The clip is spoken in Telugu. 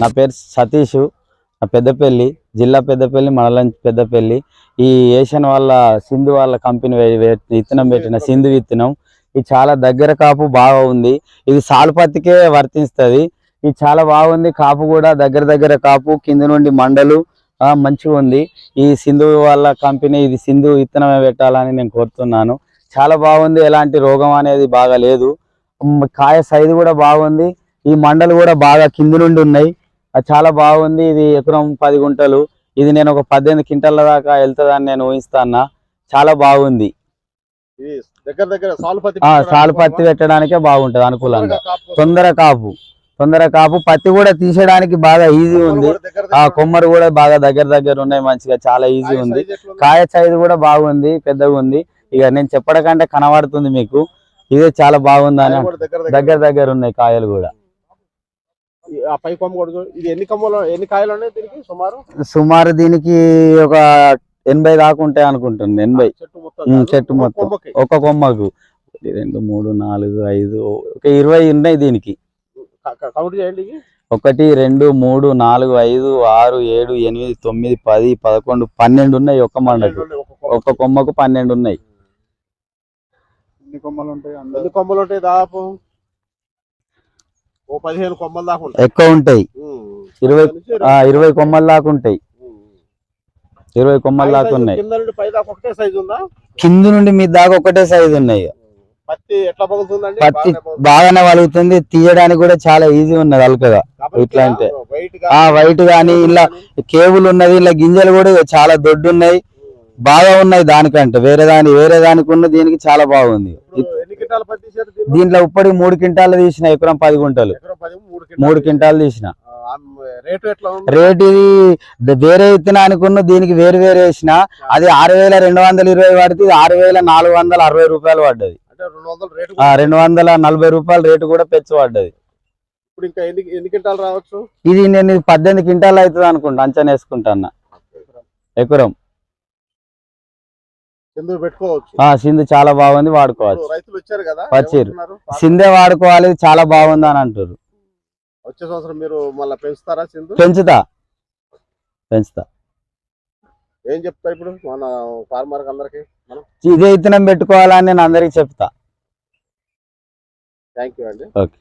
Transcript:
నా పేరు సతీష్. నా పెద్దపల్లి జిల్లా పెద్దపల్లి మండలం పెద్దపల్లి. ఈ ఏషియన్ వాళ్ళ సింధు వాళ్ళ కంపెనీ విత్తనం పెట్టిన సింధు విత్తనం. ఇది చాలా దగ్గర కాపు బాగా ఉంది. ఇది సాలుపత్తికే వర్తిస్తుంది. ఇది చాలా బాగుంది. కాపు కూడా దగ్గర దగ్గర కాపు కింద నుండి మండలు మంచిగా ఉంది. ఈ సింధు వాళ్ళ కంపెనీ ఇది సింధు విత్తనమే పెట్టాలని నేను కోరుతున్నాను. చాలా బాగుంది. ఎలాంటి రోగం అనేది బాగా లేదు. కాయ సైజు కూడా బాగుంది. ఈ మండలు కూడా బాగా కింద నుండి ఉన్నాయి. చాలా బాగుంది. ఇది ఎకరం పది గుంటలు. ఇది నేను ఒక పద్దెనిమిది క్వింటాల దాకా వెళ్తుందని నేను ఊహిస్తాను చాలా బాగుంది. దగ్గర దగ్గర సాలు పత్తి ఆ సాలు పత్తి పెట్టడానికే బాగుంటది అనుకూలంగా. తొందర కాపు. తొందర కాపు. పత్తి కూడా తీసేయడానికి బాగా ఈజీ ఉంది. ఆ కొమ్మరు కూడా బాగా దగ్గర దగ్గర ఉన్నాయి మంచిగా చాలా ఈజీ ఉంది. కాయ సైజు కూడా బాగుంది పెద్దగా ఉంది. ఇక నేను చెప్పడకంటే కనబడుతుంది మీకు. ఇదే చాలా బాగుంది అని దగ్గర దగ్గర ఉన్నాయి కాయలు కూడా. ఆ పై కొమ్మ. ఇది ఎన్ని కొమ్మలు ఎన్ని కాయలు ఉన్నాయి దీనికి సుమారు సుమారు దీనికి ఒక ఎనభై దాకా ఉంటాయి అనుకుంటుంది ఎనభై చెట్టు మొత్తం ఒక మొత్తం. కొమ్మకి. ఒక కొమ్మకు ఒకటి, రెండు మూడు నాలుగు ఐదు ఒక ఇరవై ఉన్నాయి దీనికి కౌంట్ చేయండి. ఒకటి రెండు మూడు నాలుగు ఐదు ఆరు ఏడు ఎనిమిది తొమ్మిది పది పదకొండు పన్నెండు ఉన్నాయి ఒక్క మండకు. ఒక్క కొమ్మకు పన్నెండు ఉన్నాయి ఎన్ని కొమ్మలు ఉంటాయి ఎన్ని కొమ్మలు ఉంటాయి దాదాపు పదిహేను కొమ్మలు దాకా ఉంటాయి. ఎక్కువ ఉంటాయి. ఇరవై ఇరవై కొమ్మల దాకా ఉంటాయి. ఇరవై కొమ్మల దాకా ఉన్నాయి. కింద నుండి పై దాకా ఒకటే సైజు ఉందా? కింద నుండి మీ దాకా ఒకటే సైజు ఉన్నాయి. పత్తి ఎట్లా పగులుతుందండి? పత్తి బాగానే వలుగుతుంది తీయడానికి కూడా చాలా ఈజీ ఉన్నది అలకగా. ఇట్లా అంటే. ఆ వైట్ గాని ఇలా కేబుల్ ఉన్నది ఇలా గింజలు కూడా చాలా దొడ్డు ఉన్నాయి బాగా ఉన్నాయి దానికంటే. వేరే దాని వేరే దానికి ఉన్న దీనికి చాలా బాగుంది. దీంట్లో ఇప్పటి మూడు క్వింటాలు తీసిన ఎకరం పది గుంటలు. మూడు క్వింటాలు తీసిన. రేటు ఇది వేరే విత్తనానికి ఉన్న దీనికి వేరు వేరే వేసిన. అది ఆరు వేల రెండు వందల ఇరవై పడితే ఆరు వేల నాలుగు వందల అరవై రూపాయలు పడ్డది. రెండు వందల నలభై రూపాయల రేటు కూడా పెంచి పడ్డది. ఇది నేను పద్దెనిమిది క్వింటాలు అవుతుంది అనుకుంటా అంచనా వేసుకుంటాను ఎకరం. చంద్రుడు పెట్టుకోవచ్చు. ఆ సింధు చాలా బాగుంది వాడుకోవచ్చు. రైతులు వచ్చారు కదా వచ్చారు. సింధే వాడుకోవాలి చాలా బాగుంది అని అంటారు వచ్చే సంవత్సరం మీరు మళ్ళీ పెంచుతారా సింధు? పెంచుతా. పెంచుతా. ఏం చెప్తా ఇప్పుడు మన ఫార్మర్ అందరికి? ఇదే విత్తనం పెట్టుకోవాలని నేను అందరికి చెప్తా. థ్యాంక్ యూ అండి. ఓకే.